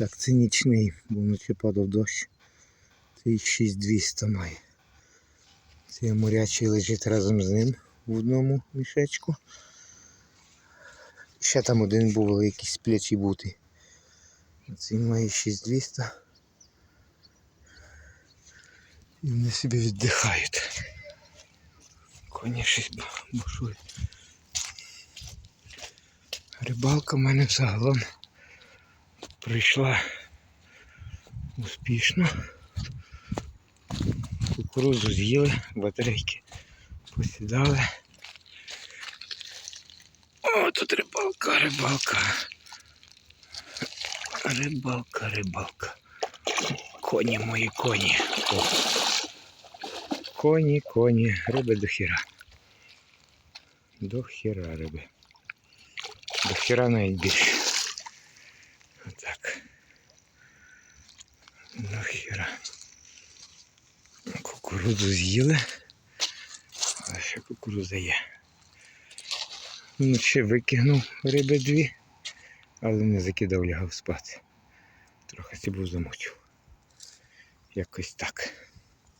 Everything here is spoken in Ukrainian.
Так, це нічний, бо вночі падав дощ. Цей 6200 має. Цей морячий лежить разом з ним в одному мішечку. Ще там один був великий сплячий бути. Цей має 6200. І вони собі віддихають. Коні щось бушують. Рибалка в мене загалом прийшла успішно. Кукурузу з'їли, батарейки посідали. О, тут рибалка, рибалка. Рибалка, рибалка. Коні мої коні. О. Коні, коні, риби до хіра. До хіра риби. До хіра навіть більше. Отак. До хіра. Кукурудзу з'їли. А ще кукурудза є. Ще викинув риби дві, але не закидав, лягав спати. Трохи себе замочив. Якось так.